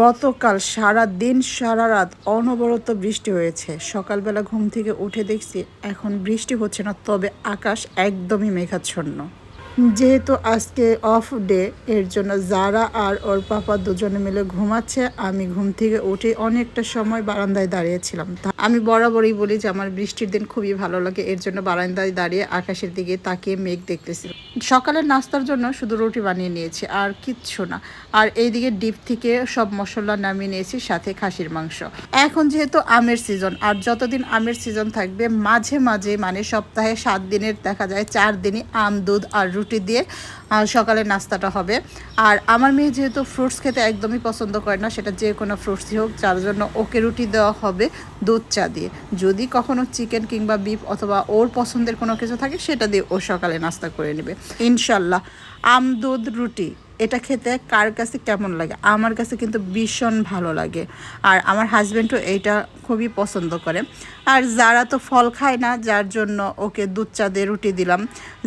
গতকাল সারা দিন সারা রাত অনবরত বৃষ্টি হয়েছে। সকালবেলা ঘুম থেকে উঠে দেখছি এখন বৃষ্টি হচ্ছে না, তবে আকাশ একদমই মেঘাচ্ছন্ন। যেহেতু আজকে অফ ডে এর জন্য যারা আর ওর পাপা দুজনে মিলে ঘুমাচ্ছে, আমি ঘুম থেকে উঠে অনেকটা সময় বারান্দায় দাঁড়িয়েছিলাম। আমি বরাবরই বলি যে আমার বৃষ্টির দিন খুবই ভালো লাগে। এর জন্য বারান্দায় দাঁড়িয়ে আকাশের দিকে তাকিয়ে মেঘ দেখতেছি। সকালের নাস্তার জন্য শুধু রুটি বানিয়ে নিয়েছি, আর কিচ্ছু না। আর এইদিকে ডিপ থেকে সব মশলা নামিয়ে নিয়েছি, সাথে খাসির মাংস। এখন যেহেতু আমের সিজন আর যতদিন আমের সিজন থাকবে, মাঝে মাঝে মানে সপ্তাহে সাত দিনের দেখা যায় চার দিনই আম, দুধ আর রুটি দিয়ে সকালের নাস্তাটা হবে। আর আমার মেয়ে যেহেতু ফ্রুটস খেতে একদমই পছন্দ করে না, সেটা যে কোনো ফ্রুটসই হোক, যার জন্য ওকে রুটি দেওয়া হবে, দুধ চা দিয়ে। যদি কখনো চিকেন কিংবা বিফ অথবা ওর পছন্দের কোনো কিছু থাকে, সেটা দিয়ে ও সকালে নাস্তা করে নেবে। ইনশাল্লাহ। আম দুধ রুটি, এটা খেতে কার কাছে কেমন লাগে? আমার কাছে কিন্তু ভীষণ ভালো লাগে। আর আমার হাজব্যান্ডও এইটা খুবই পছন্দ করে। আর যারা তো ফল খায় না, যার জন্য ওকে দুধ চা দিয়ে রুটি দিলাম,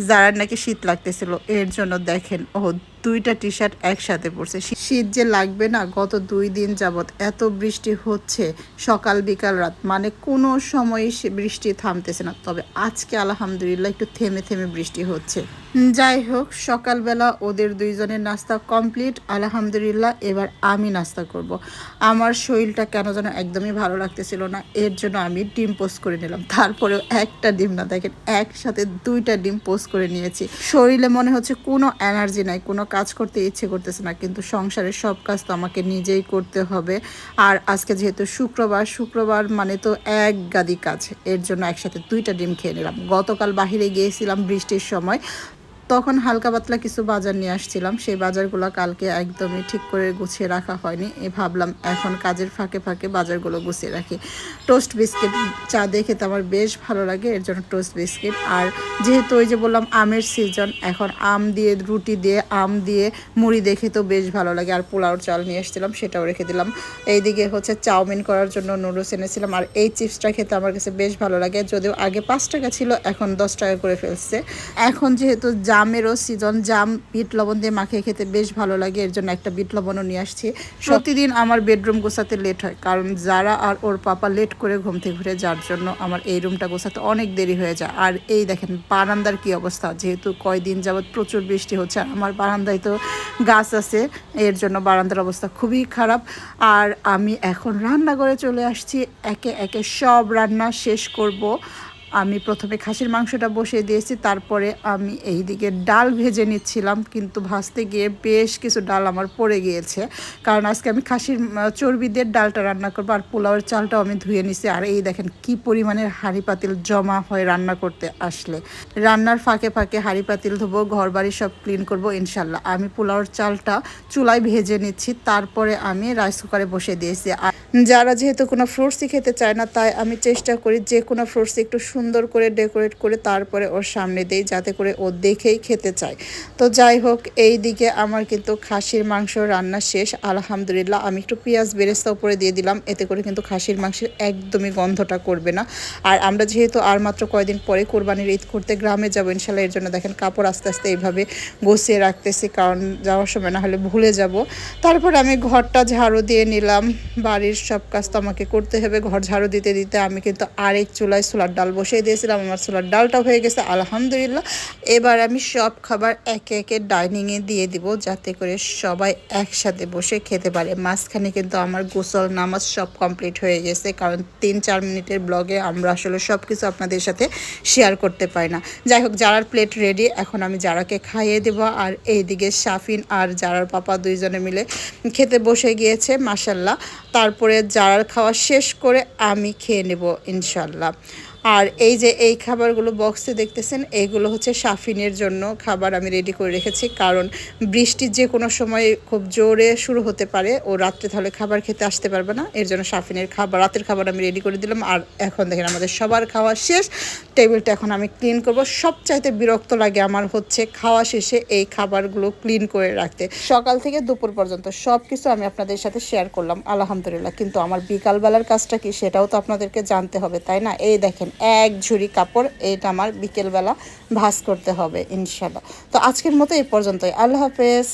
যারা নাকি শীত লাগতেছিল, এর জন্য দেখেন ও দুইটা টি শার্ট একসাথে পরছে। শীত যে লাগবে না, গত দুই দিন যাবত এত বৃষ্টি হচ্ছে সকাল বিকাল রাত মানে কোনো সময় বৃষ্টি থামতেছে না। তবে আজকে আলহামদুলিল্লাহ একটু থেমে থেমে বৃষ্টি হচ্ছে। যাই হোক, সকালবেলা ওদের দুইজনের নাস্তা কমপ্লিট। আলহামদুলিল্লাহ, এবার আমি নাস্তা করব। আমার শরীরটা কেন যেন একদমই ভালো লাগতেছিল না, এর জন্য আমি ডিম পোস্ট করে নিলাম। তারপরেও একটা ডিম না, দেখেন, একসাথে দুইটা ডিম পোস্ট করে নিয়েছি। শরীরে মনে হচ্ছে কোনো এনার্জি নাই, কোনো কাজ করতে ইচ্ছে করতেছে না, কিন্তু সংসারের সব কাজ তো আমাকে নিজেই করতে হবে। আর আজকে যেহেতু শুক্রবার শুক্রবার মানে তো এক গাদি কাজ, এর জন্য একসাথে দুইটা ডিম খেয়ে নিলাম। গতকাল বাহিরে গিয়েছিলাম বৃষ্টির সময় তখন হালকা পাতলা কিছু বাজার নিয়ে আসছিলাম। সেই বাজারগুলো কালকে একদমই ঠিক করে গুছিয়ে রাখা হয়নি। এ ভাবলাম এখন কাজের ফাঁকে ফাঁকে বাজারগুলো গুছিয়ে রাখি। টোস্ট বিস্কিট, চা দিয়ে খেতে আমার বেশ ভালো লাগে, এর জন্য টোস্ট বিস্কিট। আর যেহেতু ওই যে বললাম আমের সিজন এখন আম দিয়ে, রুটি দিয়ে, আম দিয়ে মুড়ি দেখে তো বেশ ভালো লাগে। আর পোলাওর চাল নিয়ে এসেছিলাম সেটাও রেখে দিলাম। এইদিকে হচ্ছে চাউমিন করার জন্য নুডলস এনেছিলাম। আর এই চিপসটা খেতে আমার কাছে বেশ ভালো লাগে। যদিও আগে পাঁচ টাকা ছিল, এখন দশ টাকা করে ফেলছে। এখন যেহেতু জামেরও সিজন জাম, বিট লবণ দিয়ে মাখিয়ে খেতে বেশ ভালো লাগে, এর জন্য একটা বিট লবণও নিয়ে আসছি। প্রতিদিন আমার বেডরুম গোছাতে লেট হয়, কারণ যারা আর ওর পাপা লেট করে ঘুম থেকে ঘুরে যার জন্য আমার এই রুমটা গোছাতে অনেক দেরি হয়ে যায়। আর এই দেখেন, বারান্দার কি অবস্থা, যেহেতু কয়দিন যাবৎ প্রচুর বৃষ্টি হচ্ছে আমার বারান্দায় তো গাছ আছে, এর জন্য বারান্দার অবস্থা খুবই খারাপ। আর আমি এখন রান্নাঘরে চলে আসছি, একে একে সব রান্না শেষ করব। আমি প্রথমে খাসির মাংসটা বসিয়ে দিয়েছি তারপরে আমি এই দিকে ডাল ভেজে নিচ্ছিলাম কিন্তু ভাজতে গিয়ে বেশ কিছু ডাল আমার পড়ে গিয়েছে। কারণ আজকে আমি খাসির উম, চর্বি দিয়ে ডালটা রান্না করব আর পোলাওয়ের চালটাও আমি ধুয়ে নিছি। আর এই দেখেন কি পরিমাণের হাঁড়ি পাতিল জমা হয় রান্না করতে আসলে। রান্নার ফাঁকে ফাঁকে হাঁড়ি পাতিল ধোবো ঘর বাড়ি সব ক্লিন করব ইনশাল্লাহ। আমি পোলাওর চালটা চুলায় ভেজে নিচ্ছি তারপরে আমি রাইস কুকারে বসে দিয়েছি। আর যারা যেহেতু কোনো ফ্রুটসই খেতে চায় না তাই আমি চেষ্টা করি যে কোনো ফ্রুটস একটু সুন্দর করে ডেকোরেট করে তারপরে ওর সামনে দেই, যাতে করে ও দেখেই খেতে চায়। তো যাই হোক, এই দিকে আমার কিন্তু খাসির মাংস রান্না শেষ। আলহামদুলিল্লাহ, আমি একটু পেঁয়াজ বেরেস্তা উপরে দিয়ে দিলাম, এতে করে কিন্তু খাসির মাংসের একদমই গন্ধটা করবে না। আর আমরা যেহেতু আর মাত্র কয়দিন পরে কোরবানির ঈদ করতে গ্রামে যাব, ইনশাল্লাহ এর জন্য দেখেন কাপড় আস্তে আস্তে এইভাবে গুছিয়ে রাখতেছি, কারণ যাওয়ার সময় না হলে ভুলে যাব। তারপর আমি ঘরটা ঝাড়ু দিয়ে নিলাম, বাড়ির সব কাজ তো আমাকে করতে হবে। ঘর ঝাড়ু দিতে দিতে আমি কিন্তু আরেক চুলায় ছোলার ডাল বসিয়ে দিয়েছিলাম, আমার ছোলার ডালটা হয়ে গেছে, আলহামদুলিল্লাহ। এবার আমি সব খাবার একে একে ডাইনিংয়ে দিয়ে দিব, যাতে করে সবাই একসাথে বসে খেতে পারে। মাঝখানে কিন্তু আমার গোসল নামাজ সব কমপ্লিট হয়ে গেছে, কারণ তিন চার মিনিটের ব্লগে আমরা আসলে সব কিছু আপনাদের সাথে শেয়ার করতে পারি না। যাই হোক, যারার প্লেট রেডি এখন আমি যারাকে খাইয়ে দেবো, আর এইদিকে সাফিন আর যারার পাপা দুইজনে মিলে খেতে বসে গিয়েছে মাসাল্লাহ তারপরে যারার খাওয়া শেষ করে আমি খেয়ে নেব ইনশাল্লাহ আর এই যে এই খাবারগুলো বক্সে দেখতেছেন এইগুলো হচ্ছে সাফিনের জন্য খাবার আমি রেডি করে রেখেছি। কারণ বৃষ্টি যে কোনো সময় খুব জোরে শুরু হতে পারে, ও রাত্রে তাহলে খাবার খেতে আসতে পারবে না। এর জন্য সাফিনের খাবার, রাতের খাবার আমি রেডি করে দিলাম। আর এখন দেখেন আমাদের সবার খাওয়া শেষ। টেবিলটা এখন আমি ক্লিন করব। সবচাইতে বিরক্ত লাগে আমার হচ্ছে খাওয়া শেষে এই খাবারগুলো ক্লিন করে রাখতে। সকাল থেকে দুপুর পর্যন্ত সব কিছু আমি আপনাদের সাথে শেয়ার করলাম, আলহামদুলিল্লাহ। কিন্তু আমার বিকালবেলার কাজটা কি সেটাও তো আপনাদেরকে জানতে হবে, তাই না? এই দেখেন এক ঝুড়ি কাপড়, এটা আমার বিকেলবেলা ভাস করতে হবে ইনশাল্লাহ তো আজকের মতো এই পর্যন্তই। আল্লাহ হাফেজ।